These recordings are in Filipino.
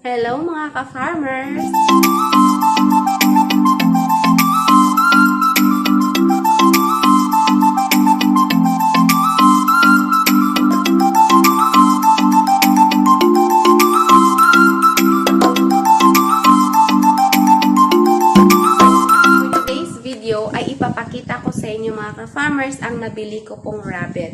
Hello mga ka-farmers! Ipapakita ko sa inyo mga ka-farmers ang nabili ko pong rabbit.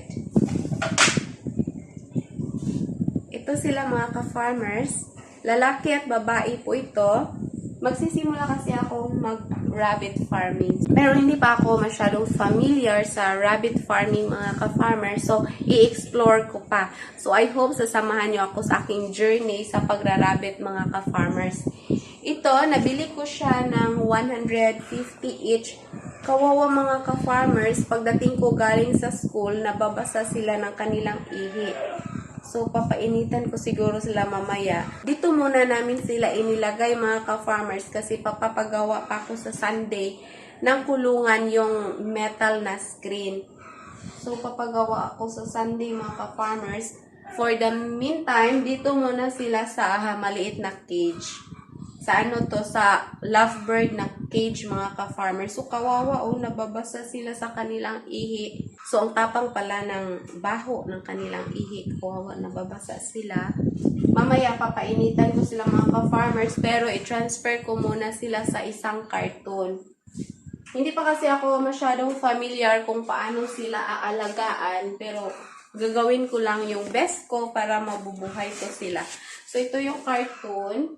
Ito sila mga ka-farmers. Lalaki at babae po ito. Magsisimula kasi ako mag-rabbit farming. Pero hindi pa ako masyadong familiar sa rabbit farming mga ka-farmers. So, i-explore ko pa. So, I hope sasamahan nyo ako sa aking journey sa pagra-rabbit mga ka-farmers. Ito, nabili ko siya ng 150 each. Kawawa mga ka-farmers, pagdating ko galing sa school, nababasa sila ng kanilang ihi. So, papainitan ko siguro sila mamaya. Dito muna namin sila inilagay mga ka-farmers kasi papapagawa pa ako sa Sunday ng kulungan yung metal na screen. So, papagawa ako sa Sunday mga ka-farmers. For the meantime, dito muna sila sa ah, maliit na cage sa ano to, sa lovebird na cage mga ka-farmer. So, kawawa oh, nababasa sila sa kanilang ihi. So, ang tapang pala ng baho ng kanilang ihi. Kawawa, nababasa sila. Mamaya, papainitan ko sila mga ka-farmers, pero i-transfer ko muna sila sa isang carton. Hindi pa kasi ako masyadong familiar kung paano sila aalagaan, pero gagawin ko lang yung best ko para mabubuhay ko sila. So, ito yung carton.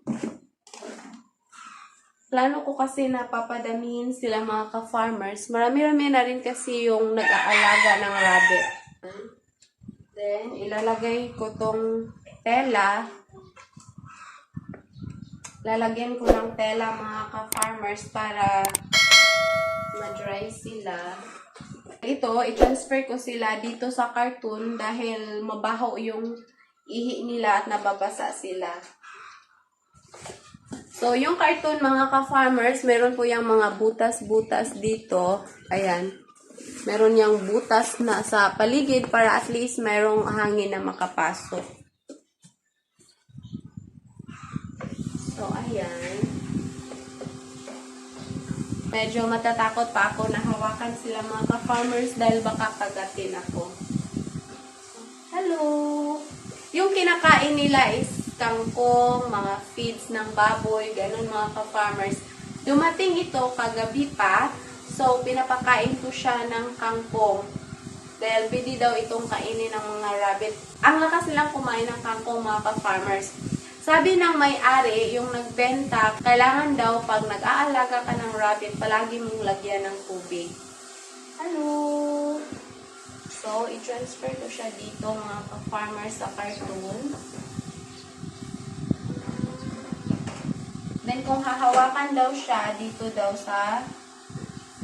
Plano ko kasi na sila mga ka-farmers. Marami-rami na rin kasi yung nag-aalaga ng rabbit. Then, ilalagay ko tong tela. Lalagyan ko ng tela mga ka-farmers para ma-dry sila. Ito, i-transfer ko sila dito sa cartoon dahil mabaho yung ihi nila at nababasa sila. So, yung cartoon mga ka-farmers, meron po yung mga butas-butas dito. Ayan. Meron yung butas na sa paligid para at least merong hangin na makapasok. So, ayan. Medyo matatakot pa ako na hawakan sila mga ka-farmers dahil baka kagatin ako. Hello! Yung kinakain nila is kangkong, mga feeds ng baboy, ganun mga ka-farmers. Dumating ito kagabi pa, so pinapakain ko siya ng kangkong. Dahil pwede daw itong kainin ng mga rabbit. Ang lakas nilang kumain ng kangkong mga ka-farmers. Sabi ng may-ari, yung nagbenta, kailangan daw pag nag-aalaga ka ng rabbit, palagi mong lagyan ng tubig. Hello! So, i-transfer ko siya dito mga ka-farmers sa cartoon. Then, kung hahawakan daw siya, dito daw sa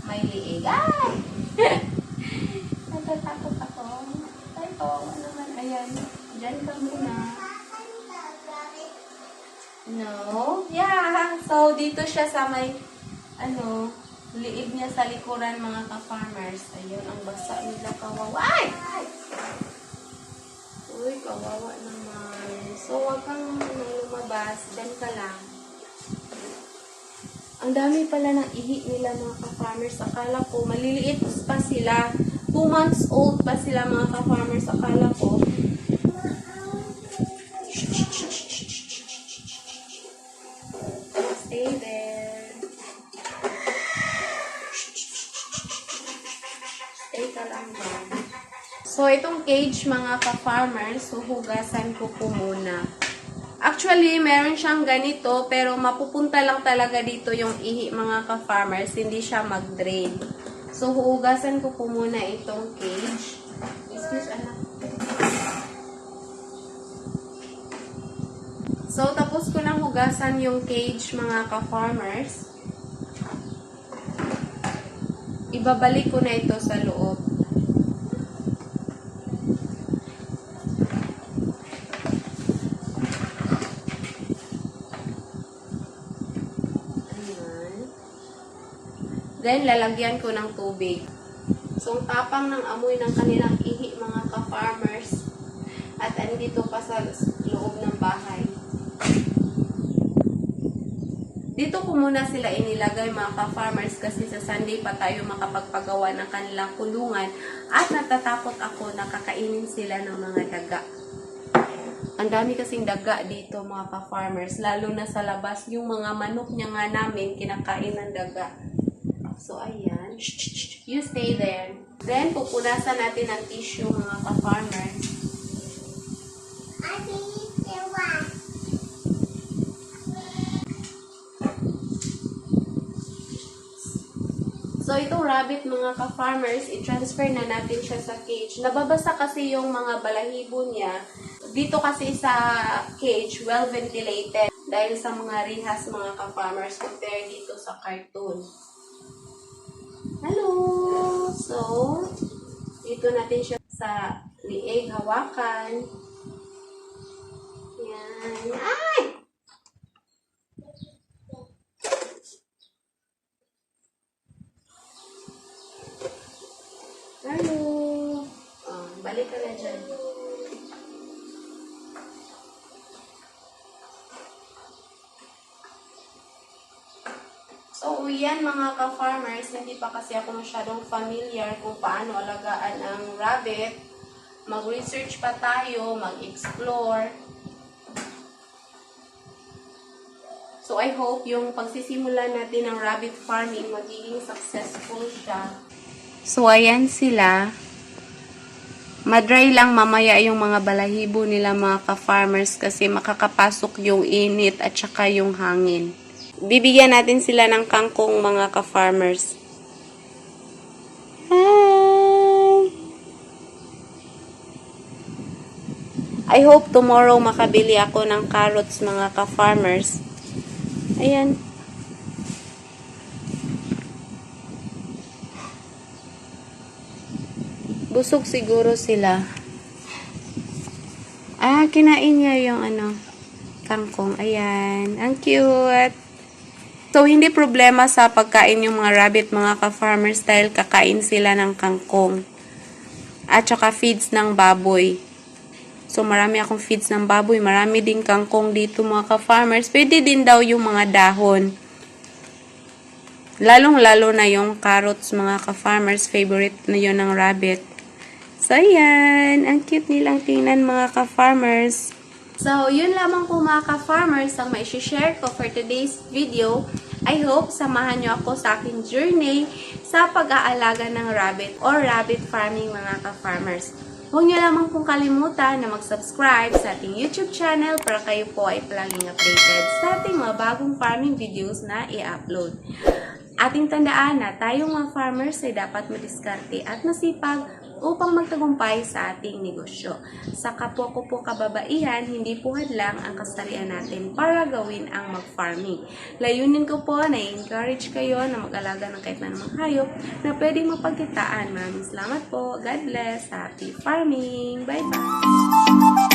may liig. Ay! Natatakot ako. Ay, oo naman. Ayan. Diyan ka muna. No? Yeah. So, dito siya sa may, ano, liig niya sa likuran mga ka-farmers. Ayun, ang basa nila kawawa. Ay! Ay! Uy, kawawa naman. So, wag kang lumabas. Diyan ka lang. Ang dami pala ng ihi nila mga ka-farmers. Akala ko, maliliit pa sila. 2 months old pa sila mga ka-farmers. Akala ko. Stay there. Stay ka lang dyan. So, itong cage mga ka-farmers, huhugasan ko po muna. Actually, meron siyang ganito, pero mapupunta lang talaga dito yung ihi mga ka-farmers, hindi siya mag-drain. So, huugasan ko po muna itong cage. Excuse, anak. So, tapos ko nang hugasan yung cage mga ka-farmers. Ibabalik ko na ito sa loob. Ayan. Then, lalagyan ko ng tubig. So, ang tapang ng amoy ng kanilang ihi, mga ka-farmers. At andito pa sa loob ng bahay. Dito ko muna sila inilagay mga ka-farmers kasi sa Sunday pa tayo makapagpagawa ng kanilang kulungan at natatakot ako na kakainin sila ng mga daga. Ang dami kasing daga dito mga ka-farmers, lalo na sa labas. Yung mga manok niya nga namin, kinakain ng daga. So, ayan. You stay there. Then, pupunasan natin ng tissue mga ka-farmers. So, itong rabbit mga ka-farmers, i-transfer na natin siya sa cage. Nababasa kasi yung mga balahibo niya. Dito kasi sa cage, well ventilated. Dahil sa mga rehas mga ka-farmers, compare dito sa cartoon. Hello! So, dito natin siya sa liig, hawakan. Yan. Ay! Hello! Oh, balik ka na dyan. Mga ka-farmers, hindi pa kasi ako masyadong familiar kung paano alagaan ang rabbit. Mag-research pa tayo, mag-explore. So, I hope yung pagsisimula natin ng rabbit farming, magiging successful siya. So, ayan sila. Madry lang mamaya yung mga balahibo nila mga ka-farmers kasi makakapasok yung init at saka yung hangin. Bibigyan natin sila ng kangkong mga ka-farmers. Hi! I hope tomorrow makabili ako ng carrots mga ka-farmers. Ayan. Busog siguro sila. Ah, kinain niya yung ano, kangkong. Ayan. Ang cute. So, hindi problema sa pagkain yung mga rabbit, mga ka-farmers, dahil kakain sila ng kangkong. At saka feeds ng baboy. So, marami akong feeds ng baboy. Marami din kangkong dito, mga ka-farmers. Pwede din daw yung mga dahon. Lalong-lalo na yung carrots, mga ka-farmers. Favorite na yun ng rabbit. So, ayan. Ang cute nilang tingnan, mga ka-farmers. So, yun lamang po mga ka-farmers ang share ko for today's video. I hope samahan nyo ako sa aking journey sa pag-aalaga ng rabbit or rabbit farming mga ka-farmers. Huwag nyo lamang pong kalimutan na mag-subscribe sa ating YouTube channel para kayo po ay palaging updated sa ating mga bagong farming videos na i-upload. Ating tandaan na tayong mga farmers ay dapat madiskarte at masipag upang magtagumpay sa ating negosyo. Sa kapwa ko po kababaihan, hindi po hadlang ang kasarian natin para gawin ang mag-farming. Layunin ko po na encourage kayo na mag-alaga ng kahit na namang hayop na pwedeng mapagkitaan. Maraming salamat po. God bless. Happy farming. Bye-bye.